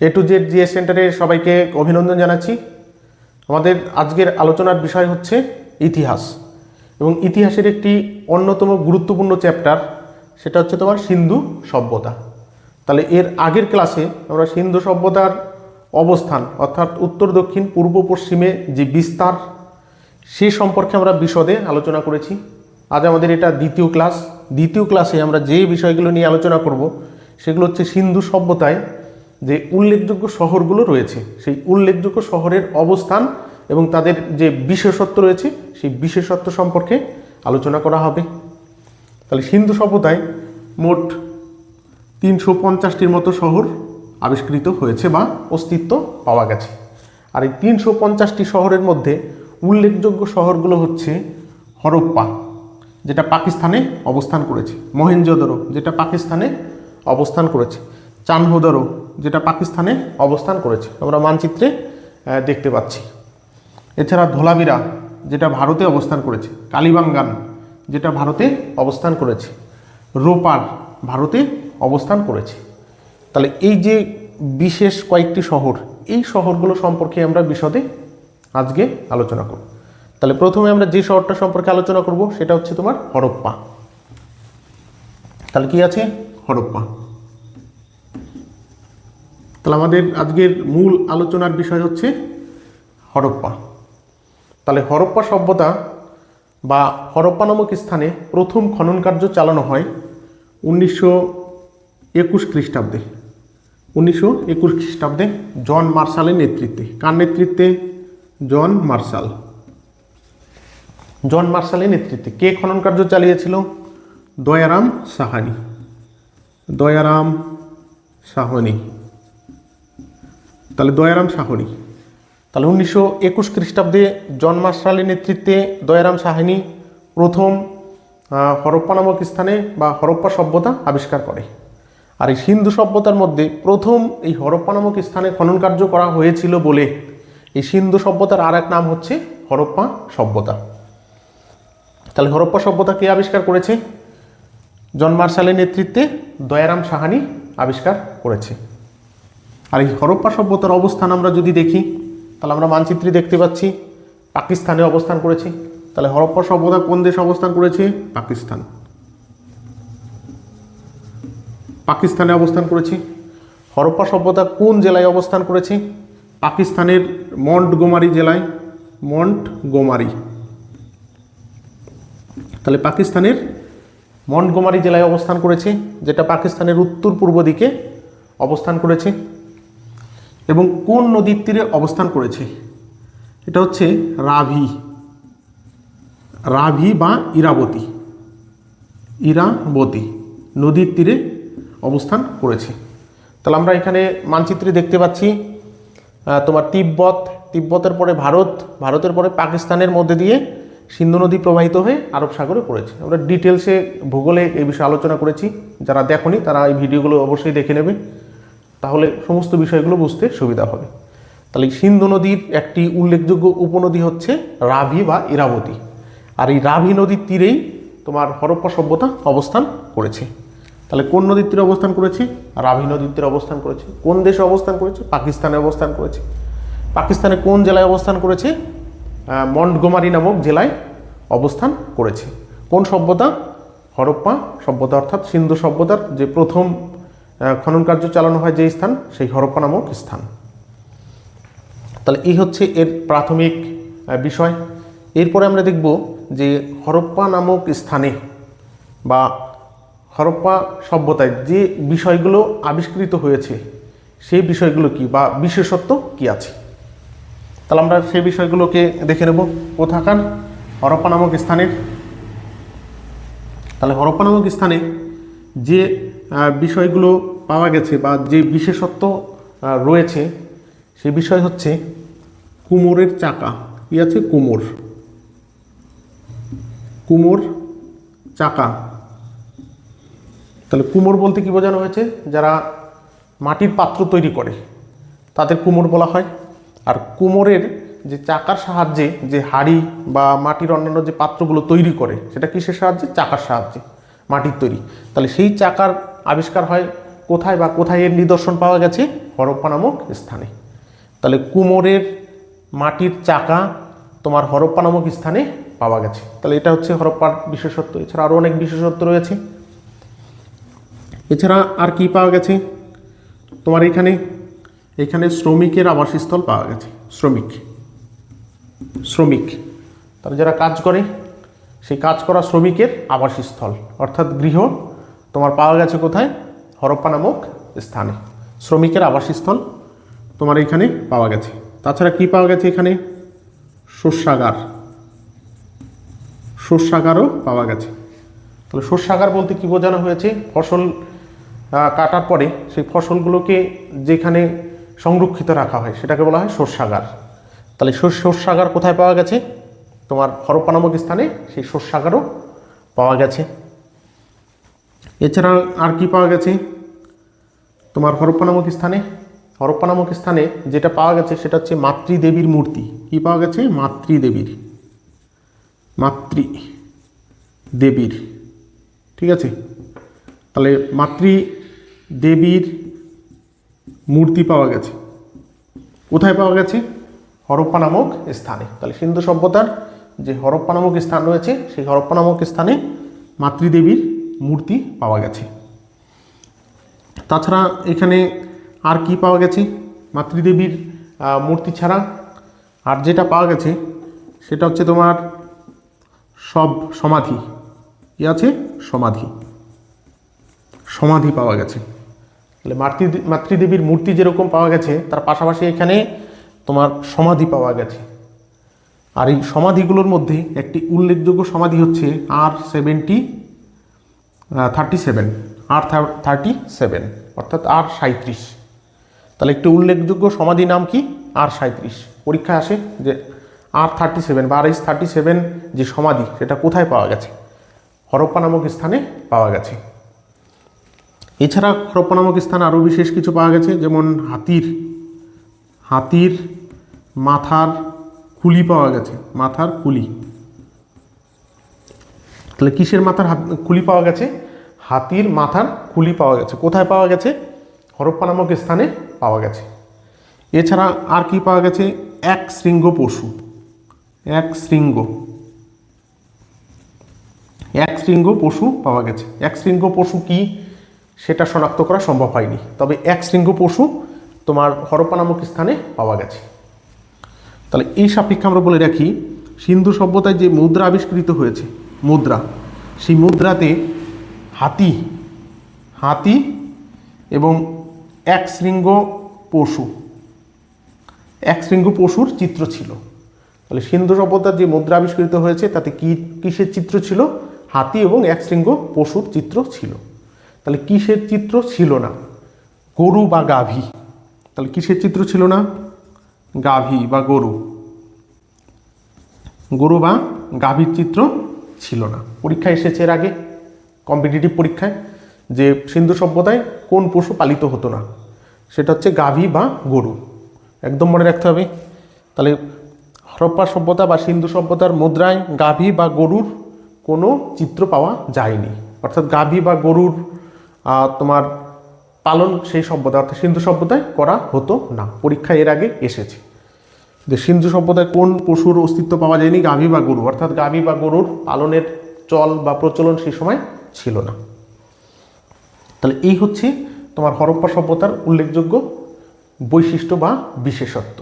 A to Z GS সেন্টারে সবাইকে অভিনন্দন জানাচ্ছি। আমাদের আজকের আলোচনার বিষয় হচ্ছে ইতিহাস এবং ইতিহাসের একটি অন্যতম গুরুত্বপূর্ণ চ্যাপ্টার, সেটা হচ্ছে তোমার সিন্ধু সভ্যতা। তাহলে এর আগের ক্লাসে আমরা সিন্ধু সভ্যতার অবস্থান, অর্থাৎ উত্তর, দক্ষিণ, পূর্ব, পশ্চিমে যে বিস্তার, সে সম্পর্কে আমরা বিশদে আলোচনা করেছি। আজ আমাদের এটা দ্বিতীয় ক্লাস। দ্বিতীয় ক্লাসে আমরা যে বিষয়গুলো নিয়ে আলোচনা করব, সেগুলো হচ্ছে সিন্ধু সভ্যতায় যে উল্লেখযোগ্য শহরগুলো রয়েছে, সেই উল্লেখযোগ্য শহরের অবস্থান এবং তাদের যে বিশেষত্ব রয়েছে, সেই বিশেষত্ব সম্পর্কে আলোচনা করা হবে। তাহলে সিন্ধু সভ্যতায় মোট তিনশো পঞ্চাশটির মতো শহর আবিষ্কৃত হয়েছে বা অস্তিত্ব পাওয়া গেছে। আর এই তিনশো পঞ্চাশটি শহরের মধ্যে উল্লেখযোগ্য শহরগুলো হচ্ছে হরপ্পা, যেটা পাকিস্তানে অবস্থান করেছে, মহেঞ্জোদরো, যেটা পাকিস্তানে অবস্থান করেছে, চানহোদরো যেটা পাকিস্তানে অবস্থান করেছে। আমরা মানচিত্রে দেখতে পাচ্ছি। এছাড়া ধোলাবিরা, যেটা ভারতে অবস্থান করেছে। কালিবাঙ্গান, যেটা ভারতে অবস্থান করেছে। রোপার, ভারতে অবস্থান করেছে। তাহলে এই যে বিশেষ কয়েকটি শহর, এই শহরগুলো সম্পর্কে আমরা বিশদে আজকে আলোচনা করব। তাহলে প্রথমে আমরা যে শহরটা সম্পর্কে আলোচনা করব, সেটা হচ্ছে তোমার হরপ্পা। তাহলে কি আছে? হরপ্পা। তাহলে আমাদের আজকের মূল আলোচনার বিষয় হচ্ছে হরপ্পা। তাহলে হরপ্পা সভ্যতা বা হরপ্পা নামক স্থানে প্রথম খনন কার্য চালানো হয় উনিশশো একুশ খ্রিস্টাব্দে। উনিশশো একুশ খ্রিস্টাব্দে জন মার্শালের নেতৃত্বে। কার নেতৃত্বে? John Marshall. জন মার্শালের নেতৃত্বে। কে খনন কার্য চালিয়েছিল? দয়ারাম সাহানি। দয়ারাম সাহনি। তাহলে দয়ারাম সাহনি। তাহলে উনিশশো একুশ খ্রিস্টাব্দে জন নেতৃত্বে দয়ারাম সাহানি প্রথম হরপ্পা নামক স্থানে বা হরপ্পা সভ্যতা আবিষ্কার করে। আর এই সিন্ধু সভ্যতার মধ্যে প্রথম এই হরপ্পা নামক স্থানে খনন কার্য করা হয়েছিল বলে এই সিন্ধু সভ্যতার আর এক নাম হচ্ছে হরপ্পা সভ্যতা। তাহলে হরপ্পা সভ্যতা কে আবিষ্কার করেছে? জন মার্শালের নেতৃত্বে দয়ারাম সাহানি আবিষ্কার করেছে। আর এই হরপ্পা সভ্যতার অবস্থান আমরা যদি দেখি, তাহলে আমরা মানচিত্রে দেখতে পাচ্ছি, পাকিস্তানে অবস্থান করেছি। তাহলে হরপ্পা সভ্যতা কোন দেশে অবস্থান করেছে? পাকিস্তান। পাকিস্তানে অবস্থান করেছি। হরপ্পা সভ্যতা কোন জেলায় অবস্থান করেছে? পাকিস্তানের মন্ট গোমারি জেলায়। মন্ট গোমারি তাহলে পাকিস্তানের মন্টগোমারি জেলায় অবস্থান করেছে, যেটা পাকিস্তানের উত্তর পূর্ব দিকে অবস্থান করেছে। এবং কোন নদীর তীরে অবস্থান করেছে? এটা হচ্ছে রাভি। রাভি বা ইরাবতী। ইরাবতী নদীর তীরে অবস্থান করেছে। তাহলে আমরা এখানে মানচিত্রে দেখতে পাচ্ছি তোমার তিব্বত, তিব্বতের পরে ভারত, ভারতের পরে পাকিস্তানের মধ্যে দিয়ে সিন্ধু নদী প্রবাহিত হয়ে আরব সাগরে পড়েছে। আমরা ডিটেলসে ভূগোলে এই বিষয়ে আলোচনা করেছি। যারা দেখনি, তারা এই ভিডিওগুলো অবশ্যই দেখে নেবে। তাহলে সমস্ত বিষয়গুলো বুঝতে সুবিধা হবে। তাহলে সিন্ধু নদীর একটি উল্লেখযোগ্য উপনদী হচ্ছে রাভি বা ইরাবতী। আর এই রাভি নদীর তীরেই তোমার হরপ্পা সভ্যতা অবস্থান করেছে। তাহলে কোন নদীর তীরে অবস্থান করেছে? রাভি নদীর তীরে অবস্থান করেছে। কোন দেশে অবস্থান করেছে? পাকিস্তানে অবস্থান করেছে। পাকিস্তানে কোন জেলায় অবস্থান করেছে? আহ, মন্টগোমারি নামক জেলায় অবস্থান করেছে। কোন সভ্যতা? হরপ্পা সভ্যতা অর্থাৎ সিন্ধু সভ্যতার যে প্রথম খনন কার্য চালানো হয় যে স্থান, সেই হরপ্পা নামক স্থান। তাহলে এই হচ্ছে এর প্রাথমিক বিষয়। এরপরে আমরা দেখব যে হরপ্পা নামক স্থানে বা হরপ্পা সভ্যতায় যে বিষয়গুলো আবিষ্কৃত হয়েছে, সেই বিষয়গুলো কি বা বিশেষত্ব কি আছে? তাহলে আমরা সেই বিষয়গুলোকে দেখে নেব। কোথাকার হরপ্পা নামক স্থানের? তাহলে হরপ্পা নামক স্থানে যে বিষয়গুলো পাওয়া গেছে বা যে বিশেষত্ব রয়েছে, সে বিষয় হচ্ছে কুমোরের চাকা। কি আছে? কুমোর। কুমোর চাকা। তাহলে কুমোর বলতে কি বোঝানো হয়েছে? যারা মাটির পাত্র তৈরি করে, তাদের কুমোর বলা হয়। আর কুমোরের যে চাকার সাহায্যে যে হাড়ি বা মাটির অন্যান্য যে পাত্রগুলো তৈরি করে, সেটা কিসের সাহায্যে? চাকার সাহায্যে মাটির তৈরি। তাহলে সেই চাকার আবিষ্কার হয় কোথায় বা কোথায় এর নিদর্শন পাওয়া গেছে? হরপ্পা নামক স্থানে। তাহলে কুমোরের মাটির চাকা তোমার হরপ্পা নামক স্থানে পাওয়া গেছে। তাহলে এটা হচ্ছে হরপ্পার বিশেষত্ব। এছাড়া আরও অনেক বিশেষত্ব রয়েছে। এছাড়া আর কি পাওয়া গেছে? তোমার এখানে এখানে শ্রমিকের আবাসস্থল পাওয়া গেছে। শ্রমিক। শ্রমিক। তারা যারা কাজ করে, সেই কাজ করা শ্রমিকের আবাসস্থল, অর্থাৎ গৃহ, তোমার পাওয়া গেছে কোথায়? হরপ্পা নামক স্থানে। শ্রমিকের আবাসস্থল তোমার এখানে পাওয়া গেছে। তাছাড়া কি পাওয়া গেছে এখানে? শস্যাগার শস্যাগারও পাওয়া গেছে। তাহলে শস্যাগার বলতে কি বোঝানো হয়েছে? ফসল কাটার পরে সেই ফসলগুলোকে যেখানে সংরক্ষিত রাখা হয়, সেটাকে বলা হয় শস্যাগার তাহলে শস্য শস্যাগার কোথায় পাওয়া গেছে? তোমার হরপ্পা নামক স্থানে সেই শস্যাগারও পাওয়া গেছে। এছাড়া আর কি পাওয়া গেছে? তোমার হরপ্পা নামক স্থানে? হরপ্পা নামক স্থানে যেটা পাওয়া গেছে সেটা হচ্ছে মাতৃদেবীর মূর্তি। কি পাওয়া গেছে? মাতৃদেবীর। মাতৃ দেবীর ঠিক আছে? তাহলে মাতৃ দেবীর মূর্তি পাওয়া গেছে। কোথায় পাওয়া গেছে? হরপ্পা নামক স্থানে। তাহলে সিন্ধু সভ্যতার যে হরপ্পা নামক স্থান রয়েছে, সেই হরপ্পা নামক স্থানে মাতৃদেবীর মূর্তি পাওয়া গেছে। তাছাড়া এখানে আর কি পাওয়া গেছে? মাতৃদেবীর মূর্তি ছাড়া। আর যেটা পাওয়া গেছে, সেটা হচ্ছে তোমার সব সমাধি। কি আছে? সমাধি। সমাধি পাওয়া গেছে। তাহলে মাতৃ, মাতৃদেবীর মূর্তি যেরকম পাওয়া গেছে, তার পাশাপাশি এখানে তোমার সমাধি পাওয়া গেছে। আর এই সমাধিগুলোর মধ্যে একটি উল্লেখযোগ্য সমাধি হচ্ছে আর সেভেন্টি থার্টি সেভেন। আর থার্টি সেভেন অর্থাৎ আর সাঁত্রিশ তাহলে একটি উল্লেখযোগ্য সমাধি নাম কি? আর সাঁত্রিশ পরীক্ষায় আসে যে আর থার্টি সেভেন বা আর এস থার্টি সেভেন যে সমাধি, সেটা কোথায় পাওয়া গেছে? হরপ্পা নামক স্থানে পাওয়া গেছে। এছাড়া হরপ্পা নামক স্থানে আরও বিশেষ কিছু পাওয়া গেছে, যেমন হাতির হাতির মাথার খুলি পাওয়া গেছে, মাথার খুলি তাহলে কিসের মাথার হাত খুলি পাওয়া গেছে? হাতির মাথার খুলি পাওয়া গেছে। কোথায় পাওয়া গেছে? হরপ্পা নামক স্থানে পাওয়া গেছে। এছাড়া আর কি পাওয়া গেছে? এক শৃঙ্গ পশু। এক শৃঙ্গ। এক শৃঙ্গ পশু পাওয়া গেছে। এক শৃঙ্গ পশু কি? সেটা শনাক্ত করা সম্ভব হয়নি। তবে এক শৃঙ্গ পশু তোমার হরপ্পা নামক স্থানে পাওয়া গেছে। তাহলে এই সাপেক্ষে আমরা বলে রাখি, সিন্ধু সভ্যতায় যে মুদ্রা আবিষ্কৃত হয়েছে, মুদ্রা, সেই মুদ্রাতে হাতি হাতি এবং এক শৃঙ্গ পশু। এক শৃঙ্গ পশুর চিত্র ছিল। তাহলে সিন্ধু সভ্যতার যে মুদ্রা আবিষ্কৃত হয়েছে, তাতে কি, কিসের চিত্র ছিল? হাতি এবং এক শৃঙ্গ পশুর চিত্র ছিল। তাহলে কিসের চিত্র ছিল না? গরু বা গাভী। তাহলে কিসের চিত্র ছিল না? গাভী বা গরু। গরু বা গাভীর চিত্র ছিল না। পরীক্ষায় এসেছে এর আগে। কম্পিটিটিভ পরীক্ষায় যে সিন্ধু সভ্যতায় কোন পশু পালিত হতো না, সেটা হচ্ছে গাভী বা গরু। একদম মনে রাখতে হবে, তাহলে হরপ্পা সভ্যতা বা সিন্ধু সভ্যতার মুদ্রায় গাভী বা গরুর কোনো চিত্র পাওয়া যায়নি। অর্থাৎ গাভী বা গরুর তোমার পালন সেই সভ্যতা, অর্থাৎ সিন্ধু সভ্যতায় করা হতো না। পরীক্ষা এর আগে এসেছে। যে সিন্ধু সভ্যতায় কোন পশুর অস্তিত্ব পাওয়া যায়নি, গাভী বা গরু। অর্থাৎ গাভী বা গরুর পালনের চল বা প্রচলন সেই সময় ছিল না। তাহলে এই হচ্ছে তোমার হরপ্পা সভ্যতার উল্লেখযোগ্য বৈশিষ্ট্য বা বিশেষত্ব।